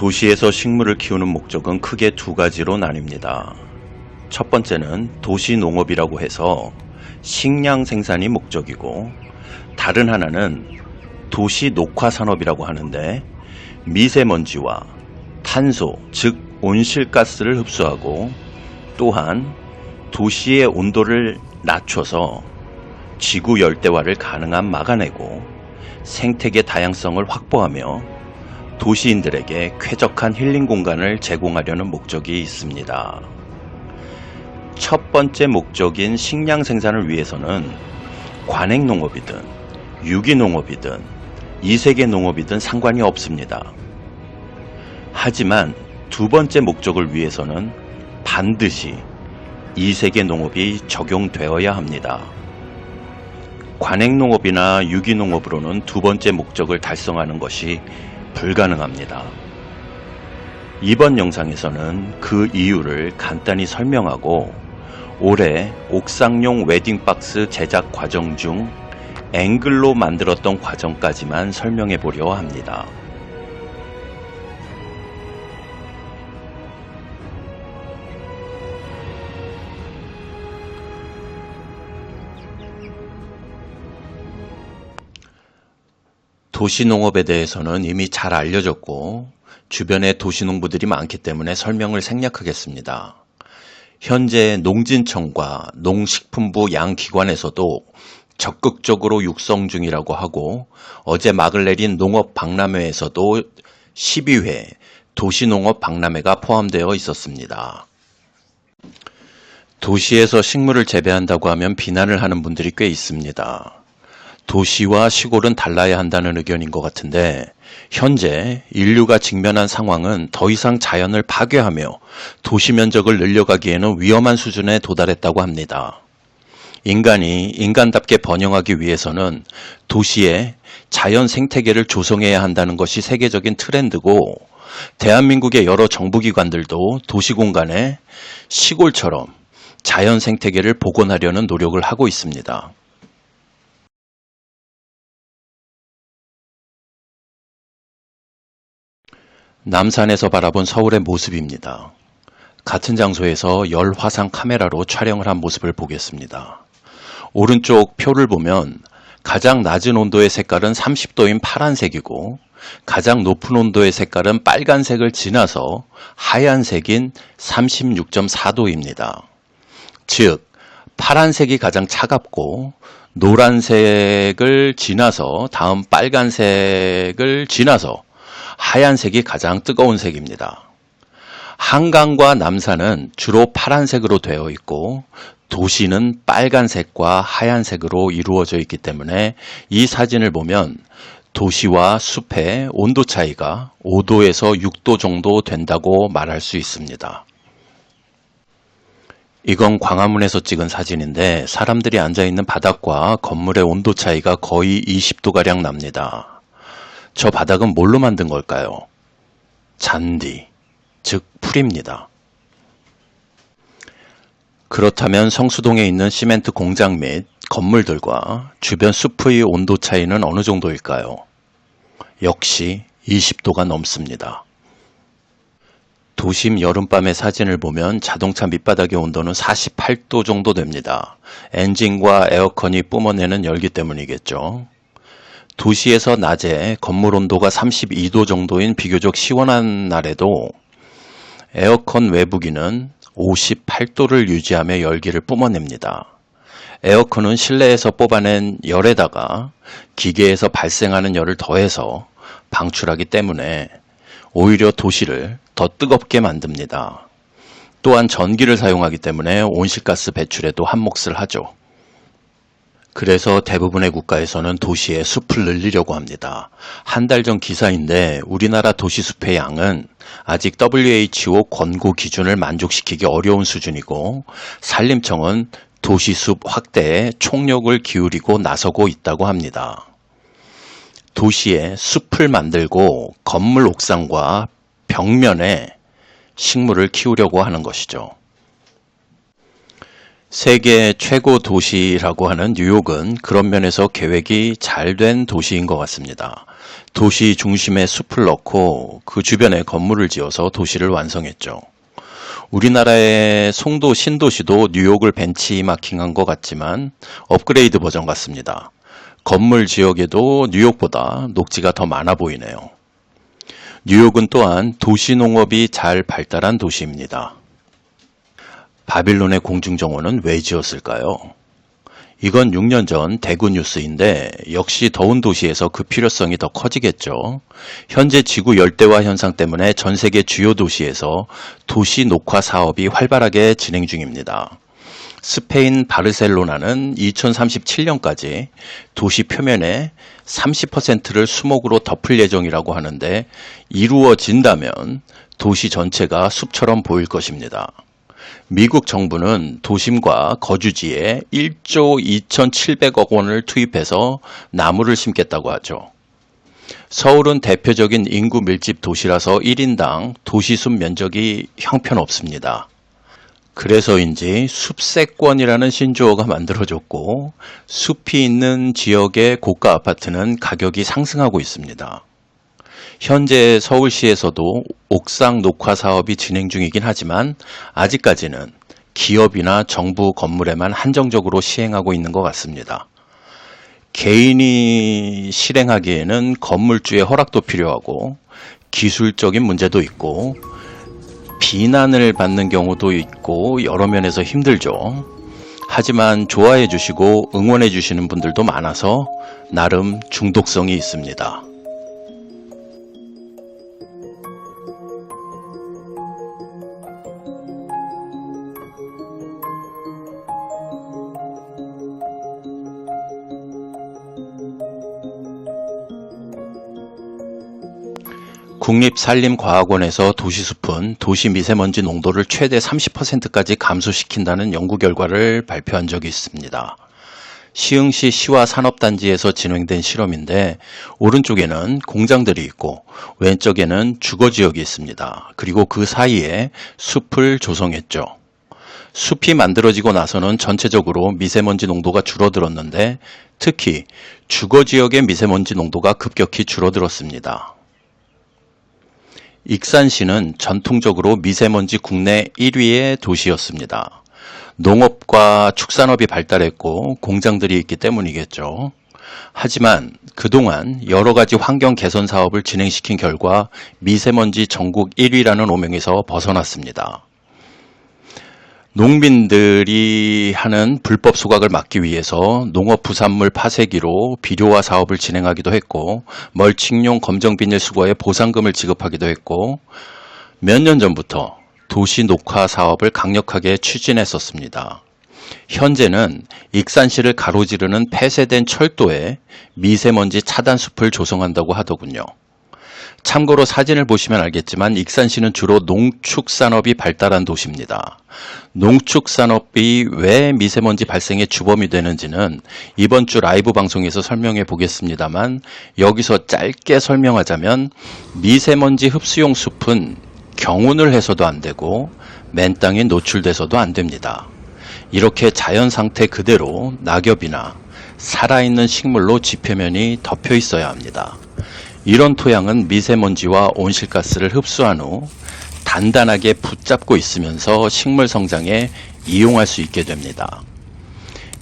도시에서 식물을 키우는 목적은 크게 두 가지로 나뉩니다. 첫 번째는 도시 농업이라고 해서 식량 생산이 목적이고 다른 하나는 도시 녹화 산업이라고 하는데 미세먼지와 탄소, 즉 온실가스를 흡수하고 또한 도시의 온도를 낮춰서 지구 열대화를 가능한 막아내고 생태계 다양성을 확보하며 도시인들에게 쾌적한 힐링 공간을 제공하려는 목적이 있습니다. 첫 번째 목적인 식량 생산을 위해서는 관행 농업이든 유기 농업이든 이세계 농업이든 상관이 없습니다. 하지만 두 번째 목적을 위해서는 반드시 이세계 농업이 적용되어야 합니다. 관행 농업이나 유기 농업으로는 두 번째 목적을 달성하는 것이 불가능합니다. 이번 영상에서는 그 이유를 간단히 설명하고 올해 옥상용 웨딩박스 제작 과정 중 앵글로 만들었던 과정까지만 설명해 보려 합니다. 도시농업에 대해서는 이미 잘 알려졌고 주변에 도시농부들이 많기 때문에 설명을 생략하겠습니다. 현재 농진청과 농식품부 양 기관에서도 적극적으로 육성 중이라고 하고 어제 막을 내린 농업 박람회에서도 12회 도시농업 박람회가 포함되어 있었습니다. 도시에서 식물을 재배한다고 하면 비난을 하는 분들이 꽤 있습니다. 도시와 시골은 달라야 한다는 의견인 것 같은데 현재 인류가 직면한 상황은 더 이상 자연을 파괴하며 도시 면적을 늘려가기에는 위험한 수준에 도달했다고 합니다. 인간이 인간답게 번영하기 위해서는 도시에 자연 생태계를 조성해야 한다는 것이 세계적인 트렌드고 대한민국의 여러 정부기관들도 도시 공간에 시골처럼 자연 생태계를 복원하려는 노력을 하고 있습니다. 남산에서 바라본 서울의 모습입니다. 같은 장소에서 열 화상 카메라로 촬영을 한 모습을 보겠습니다. 오른쪽 표를 보면 가장 낮은 온도의 색깔은 30도인 파란색이고 가장 높은 온도의 색깔은 빨간색을 지나서 하얀색인 36.4도입니다. 즉, 파란색이 가장 차갑고 노란색을 지나서 다음 빨간색을 지나서 하얀색이 가장 뜨거운 색입니다. 한강과 남산은 주로 파란색으로 되어 있고 도시는 빨간색과 하얀색으로 이루어져 있기 때문에 이 사진을 보면 도시와 숲의 온도 차이가 5도에서 6도 정도 된다고 말할 수 있습니다. 이건 광화문에서 찍은 사진인데 사람들이 앉아 있는 바닥과 건물의 온도 차이가 거의 20도가량 납니다. 저 바닥은 뭘로 만든 걸까요? 잔디, 즉 풀입니다. 그렇다면 성수동에 있는 시멘트 공장 및 건물들과 주변 숲의 온도 차이는 어느 정도일까요? 역시 20도가 넘습니다. 도심 여름밤의 사진을 보면 자동차 밑바닥의 온도는 48도 정도 됩니다. 엔진과 에어컨이 뿜어내는 열기 때문이겠죠. 도시에서 낮에 건물 온도가 32도 정도인 비교적 시원한 날에도 에어컨 외부기는 58도를 유지하며 열기를 뿜어냅니다. 에어컨은 실내에서 뽑아낸 열에다가 기계에서 발생하는 열을 더해서 방출하기 때문에 오히려 도시를 더 뜨겁게 만듭니다. 또한 전기를 사용하기 때문에 온실가스 배출에도 한몫을 하죠. 그래서 대부분의 국가에서는 도시에 숲을 늘리려고 합니다. 한 달 전 기사인데 우리나라 도시 숲의 양은 아직 WHO 권고 기준을 만족시키기 어려운 수준이고 산림청은 도시숲 확대에 총력을 기울이고 나서고 있다고 합니다. 도시에 숲을 만들고 건물 옥상과 벽면에 식물을 키우려고 하는 것이죠. 세계 최고 도시라고 하는 뉴욕은 그런 면에서 계획이 잘 된 도시인 것 같습니다. 도시 중심에 숲을 넣고 그 주변에 건물을 지어서 도시를 완성했죠. 우리나라의 송도 신도시도 뉴욕을 벤치마킹한 것 같지만 업그레이드 버전 같습니다. 건물 지역에도 뉴욕보다 녹지가 더 많아 보이네요. 뉴욕은 또한 도시 농업이 잘 발달한 도시입니다. 바빌론의 공중정원은 왜 지었을까요? 이건 6년 전 대구 뉴스인데 역시 더운 도시에서 그 필요성이 더 커지겠죠. 현재 지구 열대화 현상 때문에 전 세계 주요 도시에서 도시 녹화 사업이 활발하게 진행 중입니다. 스페인 바르셀로나는 2037년까지 도시 표면의 30%를 수목으로 덮을 예정이라고 하는데 이루어진다면 도시 전체가 숲처럼 보일 것입니다. 미국 정부는 도심과 거주지에 1조 2,700억 원을 투입해서 나무를 심겠다고 하죠. 서울은 대표적인 인구 밀집 도시라서 1인당 도시숲 면적이 형편없습니다. 그래서인지 숲세권이라는 신조어가 만들어졌고 숲이 있는 지역의 고가 아파트는 가격이 상승하고 있습니다. 현재 서울시에서도 옥상 녹화 사업이 진행 중이긴 하지만 아직까지는 기업이나 정부 건물에만 한정적으로 시행하고 있는 것 같습니다. 개인이 실행하기에는 건물주의 허락도 필요하고 기술적인 문제도 있고 비난을 받는 경우도 있고 여러 면에서 힘들죠. 하지만 좋아해 주시고 응원해 주시는 분들도 많아서 나름 중독성이 있습니다. 국립산림과학원에서 도시숲은 도시 미세먼지 농도를 최대 30%까지 감소시킨다는 연구 결과를 발표한 적이 있습니다. 시흥시 시와 산업단지에서 진행된 실험인데 오른쪽에는 공장들이 있고 왼쪽에는 주거지역이 있습니다. 그리고 그 사이에 숲을 조성했죠. 숲이 만들어지고 나서는 전체적으로 미세먼지 농도가 줄어들었는데 특히 주거지역의 미세먼지 농도가 급격히 줄어들었습니다. 익산시는 전통적으로 미세먼지 국내 1위의 도시였습니다. 농업과 축산업이 발달했고 공장들이 있기 때문이겠죠. 하지만 그동안 여러 가지 환경 개선 사업을 진행시킨 결과 미세먼지 전국 1위라는 오명에서 벗어났습니다. 농민들이 하는 불법 소각을 막기 위해서 농업 부산물 파쇄기로 비료화 사업을 진행하기도 했고 멀칭용 검정 비닐 수거에 보상금을 지급하기도 했고 몇 년 전부터 도시 녹화 사업을 강력하게 추진했었습니다. 현재는 익산시를 가로지르는 폐쇄된 철도에 미세먼지 차단 숲을 조성한다고 하더군요. 참고로 사진을 보시면 알겠지만 익산시는 주로 농축산업이 발달한 도시입니다. 농축산업이 왜 미세먼지 발생의 주범이 되는지는 이번 주 라이브 방송에서 설명해 보겠습니다만 여기서 짧게 설명하자면 미세먼지 흡수용 숲은 경운을 해서도 안 되고 맨 땅에 노출돼서도 안 됩니다. 이렇게 자연 상태 그대로 낙엽이나 살아있는 식물로 지표면이 덮여 있어야 합니다. 이런 토양은 미세먼지와 온실가스를 흡수한 후 단단하게 붙잡고 있으면서 식물 성장에 이용할 수 있게 됩니다.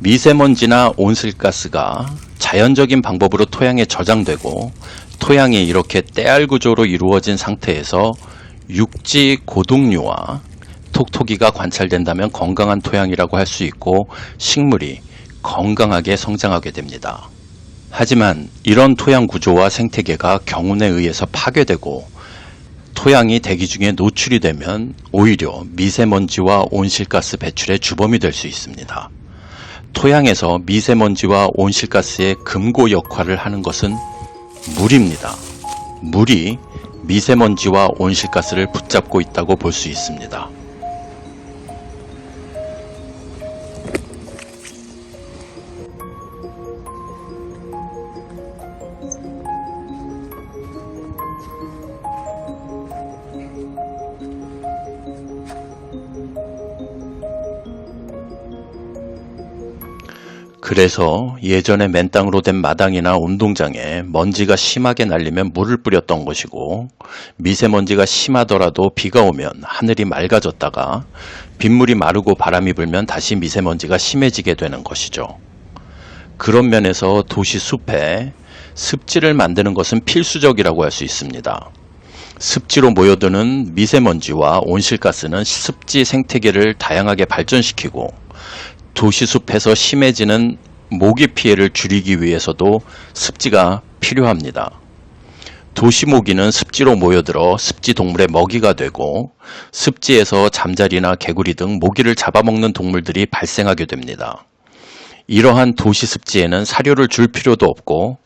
미세먼지나 온실가스가 자연적인 방법으로 토양에 저장되고 토양이 이렇게 때알 구조로 이루어진 상태에서 육지 고동류와 톡톡이가 관찰된다면 건강한 토양이라고 할 수 있고 식물이 건강하게 성장하게 됩니다. 하지만 이런 토양 구조와 생태계가 경운에 의해서 파괴되고 토양이 대기 중에 노출이 되면 오히려 미세먼지와 온실가스 배출의 주범이 될 수 있습니다. 토양에서 미세먼지와 온실가스의 금고 역할을 하는 것은 물입니다. 물이 미세먼지와 온실가스를 붙잡고 있다고 볼 수 있습니다. 그래서 예전에 맨땅으로 된 마당이나 운동장에 먼지가 심하게 날리면 물을 뿌렸던 것이고 미세먼지가 심하더라도 비가 오면 하늘이 맑아졌다가 빗물이 마르고 바람이 불면 다시 미세먼지가 심해지게 되는 것이죠. 그런 면에서 도시 숲에 습지를 만드는 것은 필수적이라고 할 수 있습니다. 습지로 모여드는 미세먼지와 온실가스는 습지 생태계를 다양하게 발전시키고 도시숲에서 심해지는 모기 피해를 줄이기 위해서도 습지가 필요합니다. 도시 모기는 습지로 모여들어 습지 동물의 먹이가 되고 습지에서 잠자리나 개구리 등 모기를 잡아먹는 동물들이 발생하게 됩니다. 이러한 도시 습지에는 사료를 줄 필요도 없고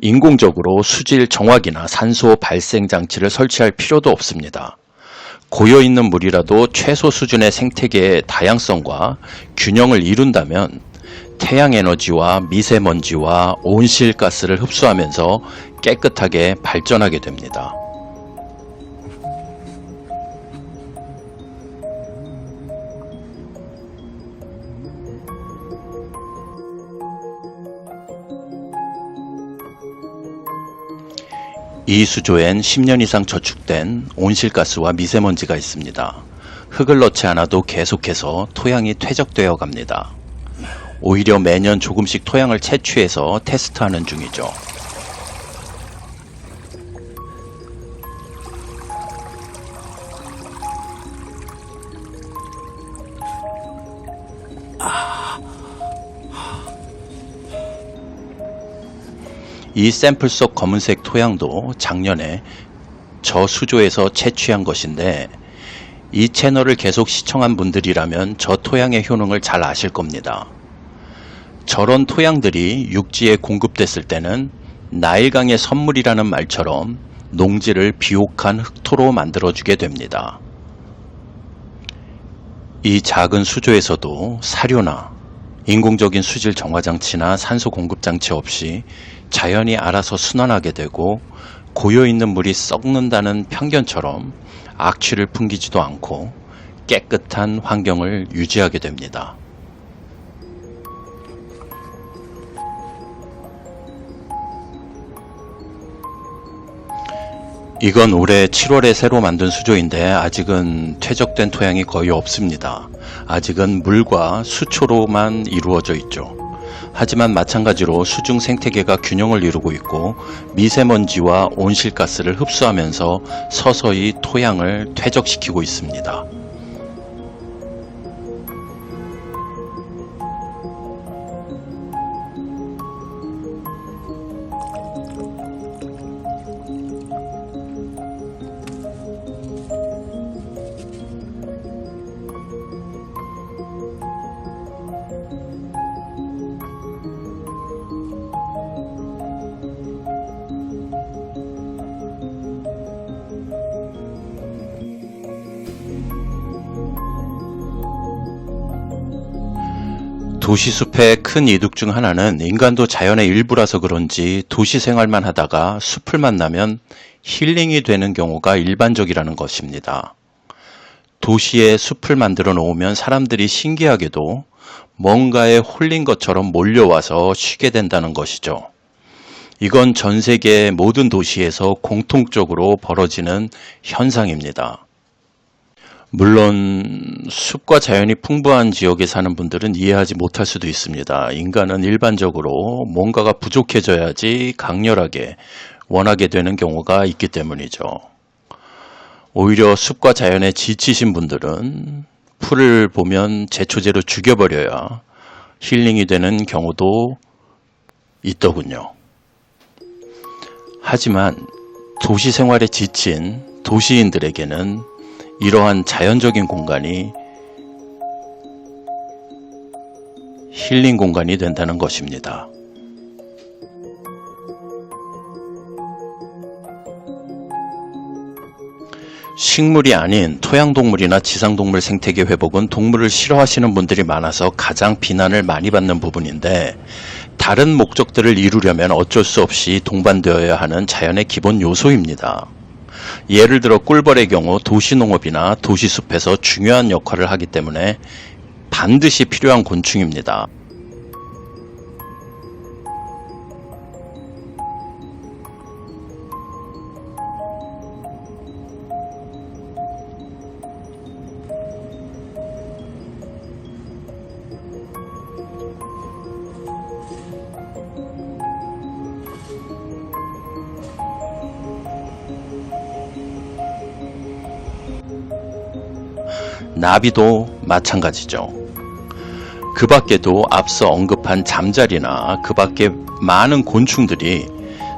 인공적으로 수질 정화기나 산소 발생 장치를 설치할 필요도 없습니다. 고여 있는 물이라도 최소 수준의 생태계의 다양성과 균형을 이룬다면 태양 에너지와 미세먼지와 온실가스를 흡수하면서 깨끗하게 발전하게 됩니다. 이 수조엔 10년 이상 저축된 온실가스와 미세먼지가 있습니다. 흙을 넣지 않아도 계속해서 토양이 퇴적되어 갑니다. 오히려 매년 조금씩 토양을 채취해서 테스트하는 중이죠. 이 샘플 속 검은색 토양도 작년에 저 수조에서 채취한 것인데 이 채널을 계속 시청한 분들이라면 저 토양의 효능을 잘 아실 겁니다. 저런 토양들이 육지에 공급됐을 때는 나일강의 선물이라는 말처럼 농지를 비옥한 흑토로 만들어주게 됩니다. 이 작은 수조에서도 사료나 인공적인 수질 정화장치나 산소 공급장치 없이 자연이 알아서 순환하게 되고 고여 있는 물이 썩는다는 편견처럼 악취를 풍기지도 않고 깨끗한 환경을 유지하게 됩니다. 이건 올해 7월에 새로 만든 수조인데 아직은 퇴적된 토양이 거의 없습니다. 아직은 물과 수초로만 이루어져 있죠. 하지만 마찬가지로 수중 생태계가 균형을 이루고 있고 미세먼지와 온실가스를 흡수하면서 서서히 토양을 퇴적시키고 있습니다. 도시 숲의 큰 이득 중 하나는 인간도 자연의 일부라서 그런지 도시 생활만 하다가 숲을 만나면 힐링이 되는 경우가 일반적이라는 것입니다. 도시에 숲을 만들어 놓으면 사람들이 신기하게도 뭔가에 홀린 것처럼 몰려와서 쉬게 된다는 것이죠. 이건 전 세계 모든 도시에서 공통적으로 벌어지는 현상입니다. 물론 숲과 자연이 풍부한 지역에 사는 분들은 이해하지 못할 수도 있습니다. 인간은 일반적으로 뭔가가 부족해져야지 강렬하게 원하게 되는 경우가 있기 때문이죠. 오히려 숲과 자연에 지치신 분들은 풀을 보면 제초제로 죽여버려야 힐링이 되는 경우도 있더군요. 하지만 도시 생활에 지친 도시인들에게는 이러한 자연적인 공간이 힐링 공간이 된다는 것입니다. 식물이 아닌 토양동물이나 지상동물 생태계 회복은 동물을 싫어하시는 분들이 많아서 가장 비난을 많이 받는 부분인데 다른 목적들을 이루려면 어쩔 수 없이 동반되어야 하는 자연의 기본 요소입니다. 예를 들어 꿀벌의 경우 도시농업이나 도시숲에서 중요한 역할을 하기 때문에 반드시 필요한 곤충입니다. 나비도 마찬가지죠. 그 밖에도 앞서 언급한 잠자리나 그 밖에 많은 곤충들이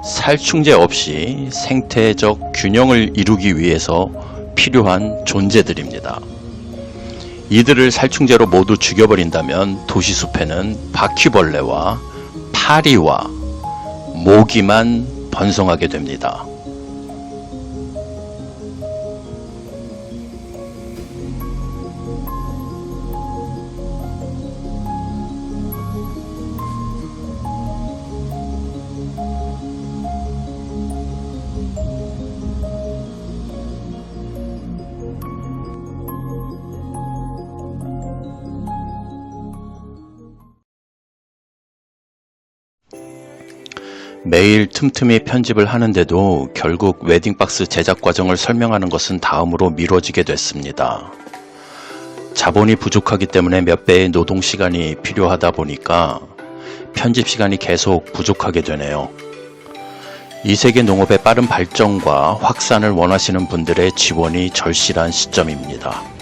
살충제 없이 생태적 균형을 이루기 위해서 필요한 존재들입니다. 이들을 살충제로 모두 죽여버린다면 도시숲에는 바퀴벌레와 파리와 모기만 번성하게 됩니다. 매일 틈틈이 편집을 하는데도 결국 웨딩박스 제작 과정을 설명하는 것은 다음으로 미뤄지게 됐습니다. 자본이 부족하기 때문에 몇 배의 노동 시간이 필요하다 보니까 편집 시간이 계속 부족하게 되네요. 이 세계 농업의 빠른 발전과 확산을 원하시는 분들의 지원이 절실한 시점입니다.